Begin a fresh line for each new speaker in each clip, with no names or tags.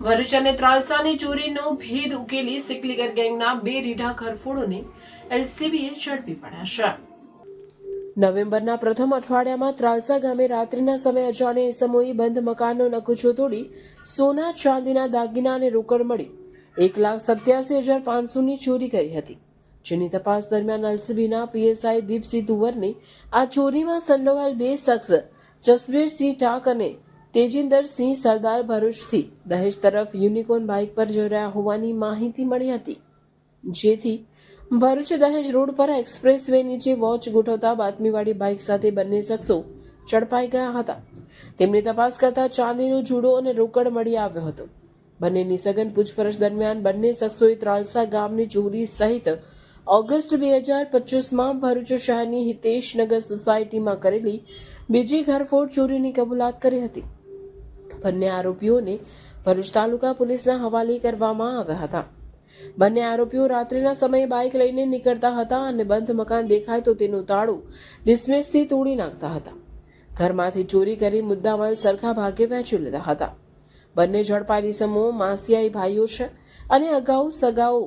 ભરૂચ અને ત્રાલસાની ચોરીનો ભેદ ઉકેલી સિકલીગર ગેંગના બે રીઢા ઘરફોડોને એલસીબીએ ઝડપી પડ્યા છે. નવેમ્બરના પ્રથમ અઠવાડિયામાં ત્રાલસા ગામે રાત્રિના સમયે અજાણે સમૂહે બંધ મકાનનો નકુચો તોડી સોના, ચાંદીના દાગીના અને રોકડ મળી એક લાખ સત્યાસી હજાર પાંચસોની ચોરી કરી હતી. જેની તપાસ દરમિયાન એલસીબીના પીએસઆઈ દીપસિંહ તુવરની આ ચોરીમાં સંડોવાયેલ બે શખ્સ જસબીરસિંહ ટાક અને તેજિંદરસિંહ સરદાર ભરૂચથી દહેજ તરફ યુનિકોર્ન બાઇક પર જઈ રહ્યા હોવાની માહિતી મળી હતી. જેથી ભરૂચ દહેજ રોડ પર એક્સપ્રેસ વે નીચે વોચ ગોઠવતા બાતમીવાળી બાઇક સાથે બંને શખ્સો ઝડપાઈ ગયા હતા. તેમની તપાસ કરતા ચાંદીનો જુડો અને રોકડ મળી આવ્યો હતો. બંનેની સઘન પૂછપરછ દરમિયાન બંને શખ્સોએ ત્રાલસા ગામની ચોરી સહિત ઓગસ્ટ બે હજાર પચીસમાં ભરૂચ શહેરની હિતેશનગર સોસાયટીમાં કરેલી બીજી ઘરફોડ ચોરીની કબૂલાત કરી હતી. બંને આરોપીઓને ભરૂચ તાલુકા પોલીસના હવાલે કરવામાં આવ્યા હતા. બંને આરોપીઓ રાત્રિના સમયે બાઇક લઈને નીકળતા હતા અને બંધ મકાન દેખાય તો તેનું તાળું ડિસમિસથી તોડી નાખતા હતા. ઘરમાંથી ચોરી કરી મુદ્દામાલ સરખા ભાગે વહેંચી લેતા હતા. બંને ઝડપાયેલી સમૂહ, માસિયાઈ ભાઈઓ છે અને અગાઉ સગાઓ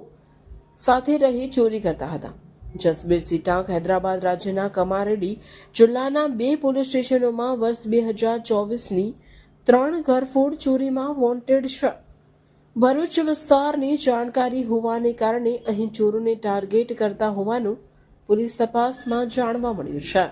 સાથે રહી ચોરી કરતા હતા. જસબીર સિટાક હૈદરાબાદ રાજ્યના કમારેડી જિલ્લાના બે પોલીસ સ્ટેશનોમાં વર્ષ બે હજાર ચોવીસની ત્રણ ઘરફોડ ચોરીમાં વોન્ટેડ છે. ભરૂચ વિસ્તારની જાણકારી હોવાને કારણે અહીં ચોરોને ટાર્ગેટ કરતા હોવાનું પોલીસ તપાસમાં જાણવા મળ્યું છે.